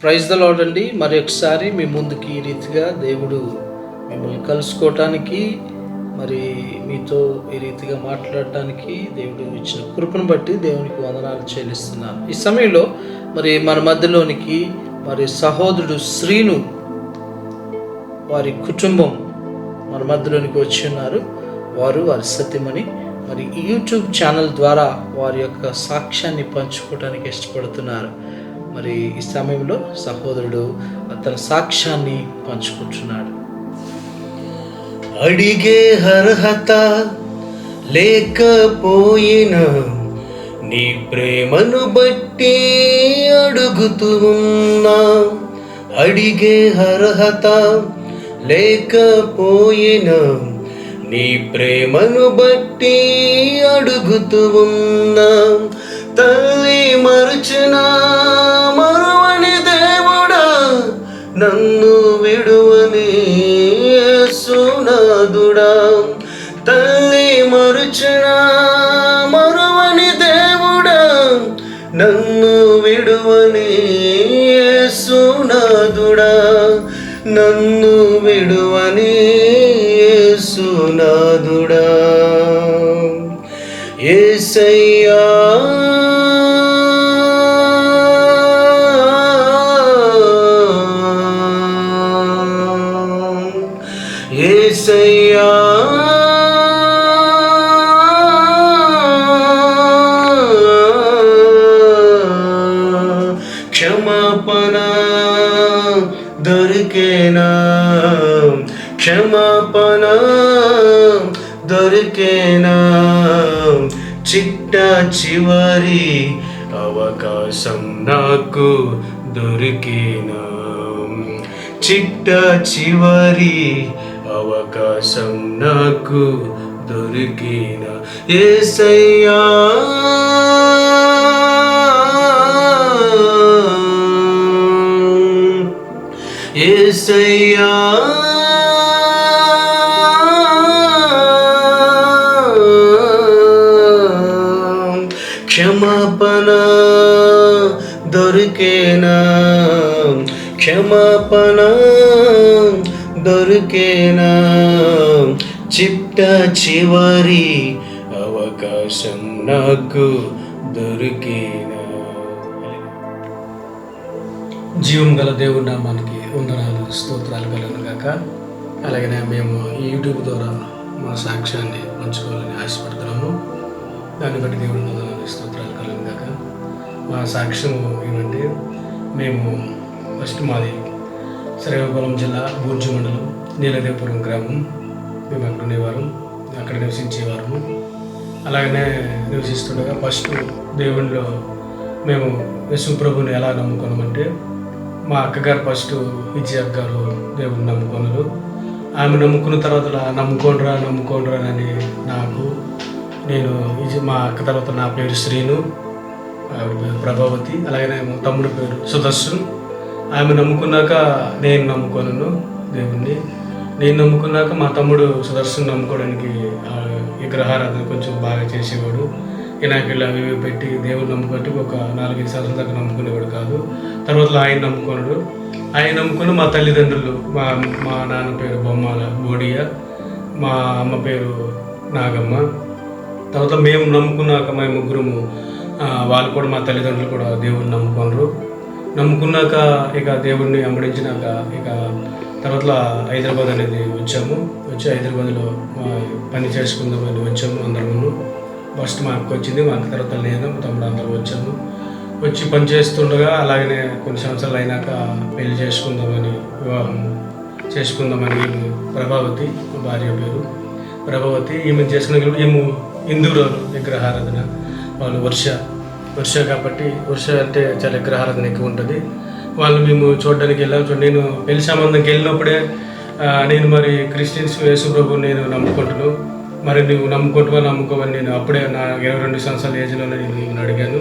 Praise the lord అండి. మరి ఒకసారి మీ ముందుకి ఈ రీతిగా దేవుడు మిమ్మల్ని కలుసుకోవటానికి మరి మీతో ఈ రీతిగా మాట్లాడటానికి దేవుడు ఇచ్చిన కృపను బట్టి దేవునికి వందనాలు చెల్లిస్తున్నాను. ఈ సమయంలో మరి మన మధ్యలోనికి మరి సహోదరుడు శ్రీను వారి కుటుంబం మన మధ్యలోనికి వచ్చి ఉన్నారు. వారు వారి సత్యమని మరి యూట్యూబ్ ఛానల్ ద్వారా వారి యొక్క సాక్ష్యాన్ని పంచుకోవడానికి ఇష్టపడుతున్నారు. మరి ఈ సమయంలో సహోదరుడు తన సాక్ష్యాన్ని పంచుకుంటున్నాడు. అడిగే అర్హత లేకపోయినా నీ ప్రేమను బట్టి అడుగుతూ ఉన్నా అడిగే అర్హత లేకపోయినా నీ ప్రేమను బట్టి అడుగుతూ ఉన్నా తల్లి మరుచునా మరువని దేవుడా నన్ను విడువని సునాదుడా తల్లి మరుచునా మరువని దేవుడా నన్ను విడువని సునాదుడా నన్ను విడువని సునాదుడా ఏసయ్యా ఏసయ్యా క్షమాపణ దొరికేనా? చిట్ట చివరి అవకాశం నాకు దొరికేనా? చిట్ట చివరి అవకాశం నాకు దొరికిన? ఏసయ్యా! ఏసయ్యా! దొరికేనా చిట్ట చివరి అవకాశం నాకు దొరికేనా? జీవం గల దేవుడు మనకి వందనాలు స్తోత్రాలు కలను గాక. అలాగనే మేము యూట్యూబ్ ద్వారా మా సాక్ష్యాన్ని పంచుకోవాలని ఆశపడుతున్నాము. దాన్ని బట్టి దేవుడు వందనాలు స్తోత్రాలు కలను గాక. మా సాక్ష్యం ఏమంటే మేము ఫస్ట్ మాది శ్రీకాకుళం జిల్లా బూర్జు మండలం నీలదేపురం గ్రామం. మేము అక్కడ ఉండేవారం అక్కడ నివసించేవారము అలాగనే నివసిస్తుండగా ఫస్ట్ దేవునిలో మేము యశుప్రభుని ఎలా నమ్ముకున్నామంటే మా అక్కగారు ఫస్ట్ విజయ గారు దేవుడిని నమ్ముకున్నారు. ఆమె నమ్ముకున్న తర్వాత నమ్ముకోండిరా నమ్ముకోండిరా అని నాకు నేను విజయ్ మా అక్క తర్వాత నా పేరు శ్రీను ప్రభావతి అలాగనే తమ్ముడు పేరు సుదర్శన్. ఆమె నమ్ముకున్నాక నేను నమ్ముకోను దేవుణ్ణి. నేను నమ్ముకున్నాక మా తమ్ముడు సుదర్శన్ నమ్ముకోవడానికి ఆ విగ్రహారాధన కొంచెం బాగా చేసేవాడు. వినాయకులు అవి పెట్టి దేవుడు నమ్ముకుంటే ఒక నాలుగైదు సంవత్సరాల దాకా నమ్ముకునేవాడు కాదు. తర్వాత ఆయన నమ్ముకున్నాడు ఆయన నమ్ముకుని మా తల్లిదండ్రులు మా మా నాన్న పేరు బొమ్మాల బోడియ మా అమ్మ పేరు నాగమ్మ. తర్వాత మేము నమ్ముకున్నాక మేము ముగ్గురము వాళ్ళు కూడా మా తల్లిదండ్రులు కూడా దేవుడిని నమ్ముకున్నారు నమ్ముకున్నాక ఇక దేవుడిని వెంబడించినాక ఇక తర్వాత హైదరాబాద్ అనేది వచ్చాము. వచ్చి హైదరాబాద్లో పని చేసుకుందామని వచ్చాము అందరము ఫస్ట్ మా అక్క వచ్చింది మా అక్క తర్వాత నేను తమ్ముడు అందరూ వచ్చాము. వచ్చి పని చేస్తుండగా అలాగనే కొన్ని సంవత్సరాలు అయినాక పెళ్ళి చేసుకుందామని వివాహం చేసుకుందామని ఈమె ప్రభావతి మా భార్య పేరు ప్రభావతి ఈమె చేసుకున్న ఈమె హిందూరాలు విగ్రహారాధన వాళ్ళు వర్ష వర్ష కాబట్టి వర్ష అంటే చాలా విగ్రహారాధన ఎక్కువ ఉంటుంది. వాళ్ళు మేము చూడడానికి వెళ్ళాం. చూడండి నేను పెళ్ళి సంబంధంకి వెళ్ళినప్పుడే నేను మరి క్రిస్టియన్స్ యేసుప్రభు నేను నమ్ముకుంటున్నాను. మరి నువ్వు నమ్ముకుంటువా నమ్ముకోవని నేను అప్పుడే నా ఇరవై రెండు సంవత్సరాల ఏజ్లో నేను ఈమెను అడిగాను.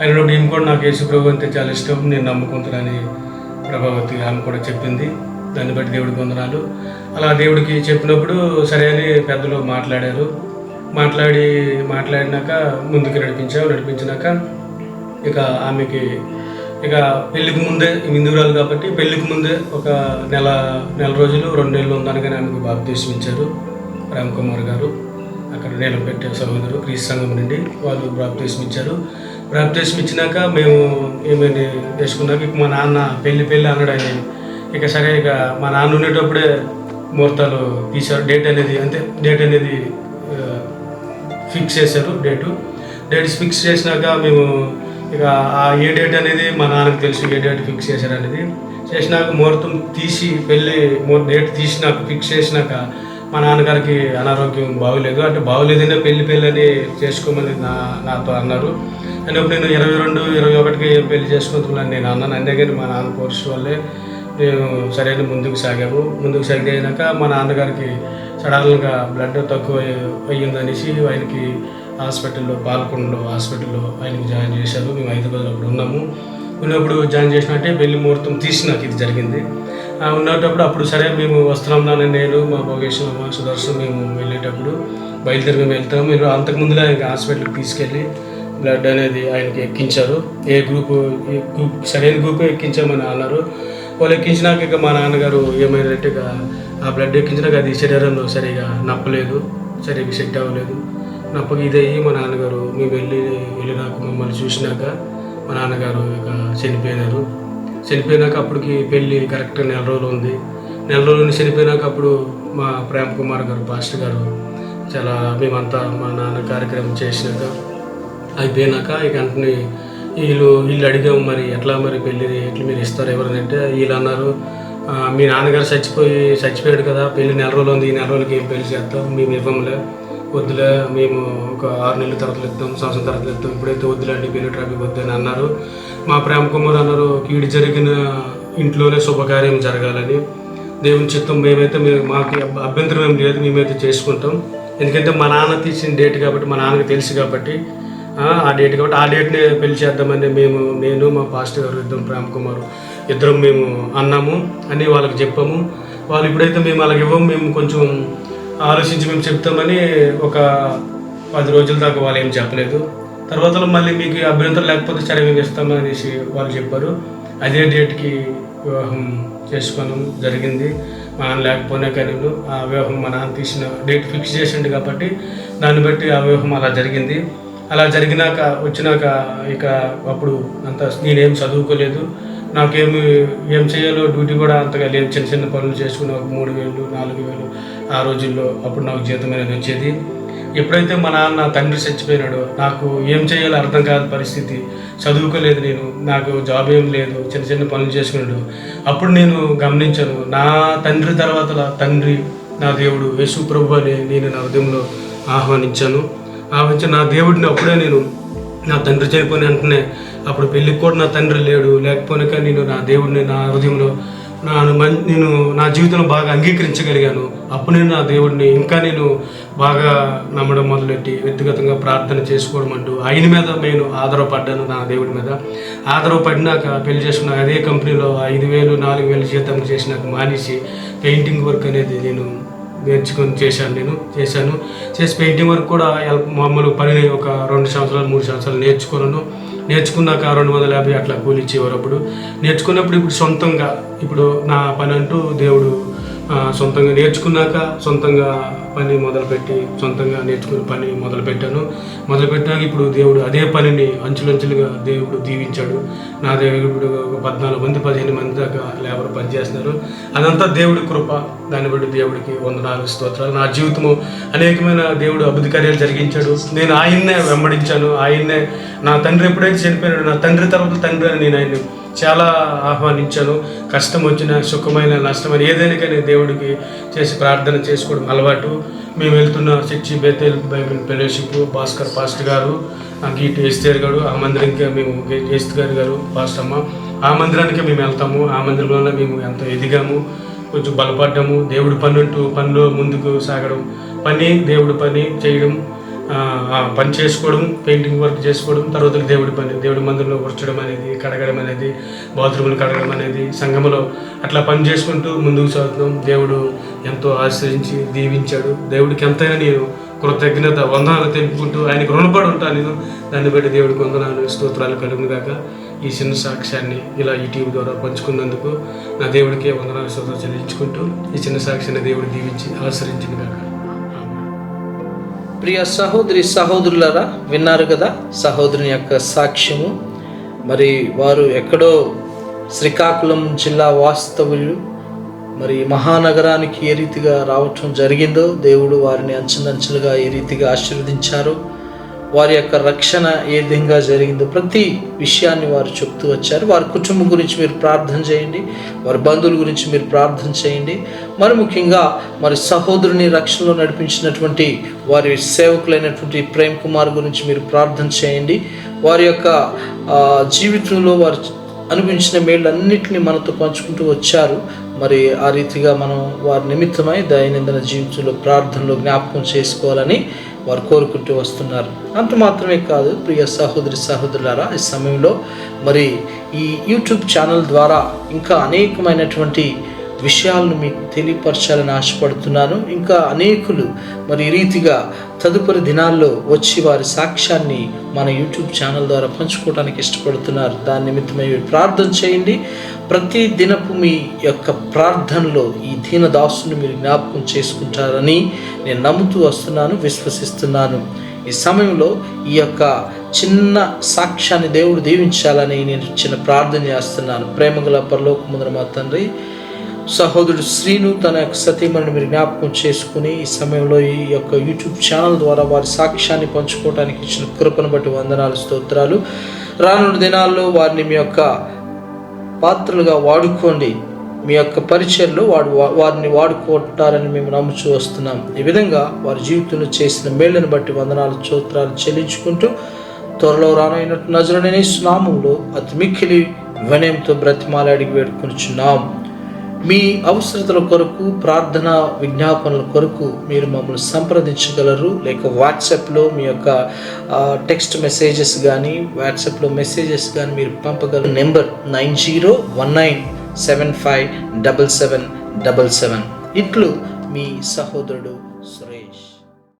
అయినప్పుడు ఈమె కూడా నాకు యేసుప్రభు అంటే చాలా ఇష్టం. నేను నమ్ముకుంటానని ప్రభావతి ఆమె కూడా చెప్పింది. దాన్ని బట్టి దేవుడికి వందనాలు. అలా దేవుడికి చెప్పినప్పుడు సరే అని పెద్దలు మాట్లాడారు. మాట్లాడి మాట్లాడినాక ముందుకు నడిపించావు. నడిపించినాక ఇక ఆమెకి ఇక పెళ్ళికి ముందే హిందువురాలు కాబట్టి పెళ్ళికి ముందే ఒక నెల నెల రోజులు రెండు నెలలు ఉందనగానే ఆమెకు బాప్తీసం ఇచ్చారు రామ్ కుమార్ గారు అక్కడ నేను పెట్టే సహోదరు క్రీస్తు సంఘం నుండి వాళ్ళు బాప్తీసం ఇచ్చారు బాప్తీసం ఇచ్చినాక మేము ఏమైనా చేసుకున్నాక ఇక మా నాన్న పెళ్ళి పెళ్ళి అన్నాడు ఆయన. ఇక సరే ఇక మా నాన్న ఉండేటప్పుడే ముహూర్తాలు తీశారు. డేట్ అనేది అంటే డేట్ అనేది ఫిక్స్ చేశారు డేటు డేట్స్ ఫిక్స్ చేసినాక మేము ఇక ఆ ఏ డేట్ అనేది మా నాన్నకు తెలుసు ఏ డేట్ ఫిక్స్ చేశారు అనేది. చేసినాక ముహూర్తం తీసి పెళ్ళి డేట్ తీసి నాకు ఫిక్స్ చేసినాక మా నాన్నగారికి అనారోగ్యం బాగోలేదు. అంటే బాగోలేదనే పెళ్ళి పెళ్ళి అని చేసుకోమని నా నాతో అన్నారు. అయినప్పుడు నేను ఇరవై రెండు ఇరవై ఒకటికి పెళ్ళి చేసుకుంటున్నాను నేను అన్నాను. అంతే మా నాన్న కోర్సు వల్లే నేను సరైన ముందుకు సాగాము. ముందుకు సాగినాక మా నాన్నగారికి సడన్గా బ్లడ్ తక్కువ అయ్యిందనేసి ఆయనకి హాస్పిటల్లో పాలకొండలో హాస్పిటల్లో ఆయనకి జాయిన్ చేశారు. మేము హైదరాబాద్లో అప్పుడు ఉన్నాము. ఉన్నప్పుడు జాయిన్ చేసినట్టే పెళ్ళి ముహూర్తం తీసి నాకు ఇది జరిగింది. ఉన్నప్పుడు అప్పుడు సరే మేము వస్తున్నాం నాన్న నేను మా భోగేశ్వర మా సుదర్శన్ మేము వెళ్ళేటప్పుడు బయలుదేరి మేము వెళ్తాము మీరు అంతకుముందులో ఆయనకి హాస్పిటల్కి తీసుకెళ్ళి బ్లడ్ అనేది ఆయనకి ఎక్కించారు. ఏ గ్రూప్ ఏ గ్రూప్ సరైన గ్రూప్ ఎక్కించామని అన్నారు. వాళ్ళు ఎక్కించినాక ఇక మా నాన్నగారు ఏమైందంటే ఇక ఆ బ్లడ్ ఎక్కించినాక అది శరీరంలో సరిగా నప్పలేదు సరిగా సెట్ అవ్వలేదు. నప్పకి ఇదయ్యి మా నాన్నగారు మేము వెళ్ళి వెళ్ళినాక మమ్మల్ని చూసినాక మా నాన్నగారు ఇక చనిపోయినారు. చనిపోయినాక అప్పటికి పెళ్ళి కరెక్ట్గా నెల రోజులు ఉంది. నెల రోజులు చనిపోయినాక అప్పుడు మా ప్రేమ్ కుమార్ గారు పాస్టర్ గారు చాలా మేమంతా మా నాన్న కార్యక్రమం చేసినాక అయిపోయినాక ఇక వెంటనే వీళ్ళు వీళ్ళు అడిగాము మరి ఎట్లా మరి పెళ్ళి ఎట్లా మీరు ఇస్తారు ఎవరంటే వీళ్ళు అన్నారు మీ నాన్నగారు చచ్చిపోయి చచ్చిపోయాడు కదా పెళ్ళి నెల రోజులు ఉంది ఈ నెల రోజులకి ఏం పెళ్ళి చేస్తాం మేము ఇవ్వంలే వద్దులే మేము ఒక ఆరు నెలల తర్వాత ఇద్దాం సంవత్సరం తర్వాత ఇద్దాం ఇప్పుడైతే వద్దులేండి పెళ్ళి ట్రాఫిక్ వద్దని అన్నారు. మా ప్రేమ కుమార్ అన్నారు కీడు జరిగిన ఇంట్లోనే శుభకార్యం జరగాలని దేవుని చిత్తం మేమైతే మేము మాకు అభ్యంతరం ఏం లేదు మేమైతే చేసుకుంటాం. ఎందుకంటే మా నాన్న తీసిన డేట్ కాబట్టి మా నాన్నకి తెలుసు కాబట్టి ఆ, డేట్ కాబట్టి ఆ డేట్ని పెళ్ళి చేద్దామని మేము నేను మా పాస్టర్ గారు ఇద్దరం ప్రేమ్ కుమార్ ఇద్దరం మేము అన్నాము అని వాళ్ళకి చెప్పాము. వాళ్ళు ఇప్పుడైతే మేము అలాగ ఇవ్వము మేము కొంచెం ఆలోచించి మేము చెప్తామని ఒక పది రోజుల దాకా వాళ్ళు ఏం చెప్పలేదు. తర్వాత మళ్ళీ మీకు అభ్యంతరం లేకపోతే సరే మేము ఇస్తాము అనేసి వాళ్ళు చెప్పారు. అదే డేట్కి వివాహం చేసుకోవడం జరిగింది. మా నాన్న లేకపోయినా కానీ ఆ వివాహం మా నాన్న తీసిన డేట్ ఫిక్స్ చేసిండు కాబట్టి దాన్ని బట్టి ఆ వివాహం అలా జరిగింది. అలా జరిగినాక వచ్చినాక ఇక అప్పుడు అంత నేనేం చదువుకోలేదు. నాకేమి ఏం చేయాలో డ్యూటీ కూడా అంతగా లేదు. చిన్న చిన్న పనులు చేసుకుని ఒక మూడు వేలు నాలుగు వేలు ఆ రోజుల్లో అప్పుడు నాకు జీతం అనేది వచ్చేది. ఎప్పుడైతే మా నాన్న తండ్రి చచ్చిపోయినాడో నాకు ఏం చేయాలో అర్థం కాదు పరిస్థితి. చదువుకోలేదు నేను నాకు జాబ్ ఏం లేదు చిన్న చిన్న పనులు చేసుకున్నాడు. అప్పుడు నేను గమనించాను నా తండ్రి తర్వాత తండ్రి నా దేవుడు యేసు ప్రభు అని నేను నా హృదయంలో ఆహ్వానించాను. ఆహ్వానించి నా దేవుడిని అప్పుడే నేను నా తండ్రి చనిపోయిన వెంటనే అప్పుడు పెళ్ళికి కూడా నా తండ్రి లేడు. లేకపోయినా కానీ నేను నా దేవుడిని నా హృదయంలో నా నేను నా జీవితంలో బాగా అంగీకరించగలిగాను. అప్పుడు నేను నా దేవుడిని ఇంకా నేను బాగా నమ్మడం మొదలెట్టి వ్యక్తిగతంగా ప్రార్థన చేసుకోవడం అంటూ ఆయన మీద నేను ఆధారపడ్డాను నా దేవుడి మీద. ఆధారపడినాక పెళ్ళి చేసుకున్న అదే కంపెనీలో ఐదు వేలు నాలుగు వేలు జీతం చేసినాక మానేసి పెయింటింగ్ వర్క్ అనేది నేను నేర్చుకొని చేశాను నేను చేశాను. చేసి పెయింటింగ్ వర్క్ కూడా ఎల్- మామూలు పని ఒక రెండు సంవత్సరాలు మూడు సంవత్సరాలు నేర్చుకున్నాను. నేర్చుకున్నాక రెండు వందల యాభై అట్లా కూలి ఇచ్చేవారు అప్పుడు. నేర్చుకున్నప్పుడు ఇప్పుడు సొంతంగా ఇప్పుడు నా పని అంటూ దేవుడు సొంతంగా నేర్చుకున్నాక సొంతంగా పని మొదలుపెట్టి సొంతంగా నేర్చుకుని పని మొదలుపెట్టాను. మొదలుపెట్టాక ఇప్పుడు దేవుడు అదే పనిని అంచులంచులుగా దేవుడు దీవించాడు. నా దేవుడు ఒక పద్నాలుగు మంది పదిహేను మంది దాకా లేబర్ పనిచేస్తున్నారు. అదంతా దేవుడి కృప. దాన్ని బట్టి దేవుడికి వందనాలు స్తోత్రాలు. నా జీవితము అనేకమైన దేవుడు అభివృద్ధి కార్యాలు జరిగించాడు. నేను ఆయన్నే వెంబడించాను. ఆయన్నే నా తండ్రి ఎప్పుడైతే చనిపోయాడు నా తండ్రి తర్వాత తండ్రి అని నేను ఆయన్ని చాలా ఆహ్వానించాను. కష్టం వచ్చిన సుఖమైన నష్టమైన ఏదైనా కానీ దేవుడికి చేసి ప్రార్థన చేసుకోవడం అలవాటు. మేము వెళ్తున్న church Bethel Bible fellowship Bhaskar pastor గారు గీటు గీట్ గారు ఆ మందిరానికి మేము ఎస్త్ గారు గారు పాస్ట్ అమ్మ. ఆ మందిరానికి మేము వెళ్తాము. ఆ మందిరంలోనే మేము ఎంతో ఎదిగాము. కొంచెం బలపడ్డాము. దేవుడి పని అంటూ పనిలో ముందుకు సాగడం. పని దేవుడి పని చేయడం పని చేసుకోవడం పెయింటింగ్ వర్క్ చేసుకోవడం తర్వాత దేవుడి పని దేవుడి మందిరంలో కూర్చోడం అనేది కడగడం అనేది బాత్రూములు కడగడం అనేది సంఘములో అట్లా పని చేసుకుంటూ ముందుకు సాగుతున్నాం. దేవుడు ఎంతో ఆశ్రయించి దీవించాడు. దేవుడికి ఎంతైనా నేను కృతజ్ఞత వందనాలు తెలుపుకుంటూ ఆయనకు రుణపడి ఉంటాను నేను. దాన్ని బట్టి దేవుడికి వందనాలు స్తోత్రాలు కలుగును కాక ఈ చిన్న సాక్ష్యాన్ని ఇలా యూట్యూబ్ ద్వారా పంచుకున్నందుకు నా దేవుడికే వందనాలు స్తోత్రాలు చెల్లించుకుంటూ ఈ చిన్న సాక్ష్యాన్ని దేవుడు దీవించి ఆశ్రయించిన కాక ప్రియ సహోదరి సహోదరులరా విన్నారు కదా సహోదరుని యొక్క సాక్ష్యము. మరి వారు ఎక్కడో శ్రీకాకుళం జిల్లా వాస్తవులు మరి మహానగరానికి ఏ రీతిగా రావటం జరిగిందో దేవుడు వారిని అంచెలంచెలుగా ఏ రీతిగా ఆశీర్వదించారో వారి యొక్క రక్షణ ఏ విధంగా జరిగిందో ప్రతి విషయాన్ని వారు చెప్తూ వచ్చారు. వారి కుటుంబం గురించి మీరు ప్రార్థన చేయండి. వారి బంధువుల గురించి మీరు ప్రార్థన చేయండి. మరి ముఖ్యంగా మరి సహోదరుని రక్షణలో నడిపించినటువంటి వారి సేవకులైనటువంటి ప్రేమ్ కుమార్ గురించి మీరు ప్రార్థన చేయండి. వారి యొక్క జీవితంలో వారు అనుభవించిన మేళ్ళన్నింటినీ మనతో పంచుకుంటూ వచ్చారు. మరి ఆ రీతిగా మనం వారి నిమిత్తమై దైనందిన జీవితంలో ప్రార్థనలో జ్ఞాపకం చేసుకోవాలని వారు కోరుకుంటూ వస్తున్నారు. అంత మాత్రమే కాదు ప్రియ సహోదరి సహోదరులారా ఈ సమయంలో మరి ఈ యూట్యూబ్ ఛానల్ ద్వారా ఇంకా అనేకమైనటువంటి విషయాలను మీకు తెలియపరచాలని ఆశపడుతున్నాను. ఇంకా అనేకులు మరి ఈ రీతిగా తదుపరి దినాల్లో వచ్చి వారి సాక్ష్యాన్ని మన యూట్యూబ్ ఛానల్ ద్వారా పంచుకోవడానికి ఇష్టపడుతున్నారు. దాని నిమిత్తమై ప్రార్థన చేయండి. ప్రతి దినపు మీ యొక్క ప్రార్థనలో ఈ దీన దాసుని మీరు జ్ఞాపకం చేసుకుంటారని నేను నమ్ముతూ వస్తున్నాను విశ్వసిస్తున్నాను. ఈ సమయంలో ఈ యొక్క చిన్న సాక్ష్యాన్ని దేవుడు దీవించాలని నేను చిన్న ప్రార్థన చేస్తున్నాను. ప్రేమగల పరలోకముందర మా తండ్రి సహోదరుడు శ్రీను తన యొక్క సతీమణిని మీరు జ్ఞాపకం చేసుకుని ఈ సమయంలో ఈ యొక్క యూట్యూబ్ ఛానల్ ద్వారా వారి సాక్ష్యాన్ని పంచుకోవడానికి ఇచ్చిన కృపను బట్టి వందనాలు స్తోత్రాలు. రానున్న దినాల్లో వారిని మీ యొక్క పాత్రలుగా వాడుకోండి. మీ యొక్క పరిచయంలో వాడు వారిని వాడుకుంటారని మేము నమ్ముచూ వస్తున్నాం. ఈ విధంగా వారి జీవితంలో చేసిన మేళ్ళను బట్టి వందనాలు స్తోత్రాలు చెల్లించుకుంటూ త్వరలో రానైనట్టు నజరడనే స్నామంలో అతి మిక్కిలి వినయంతో బ్రతిమాలాడికి వేడుకొనిచున్నాం. మీ అవసరతల కొరకు ప్రార్థన విజ్ఞాపనల కొరకు మీరు మమ్మల్ని సంప్రదించగలరు. లేక వాట్సాప్లో మీ యొక్క టెక్స్ట్ మెసేజెస్ కానీ వాట్సాప్లో మెసేజెస్ కానీ మీరు పంపగల number nine zero one nine seven five double seven double seven. ఇట్లు మీ సహోదరుడు సురేష్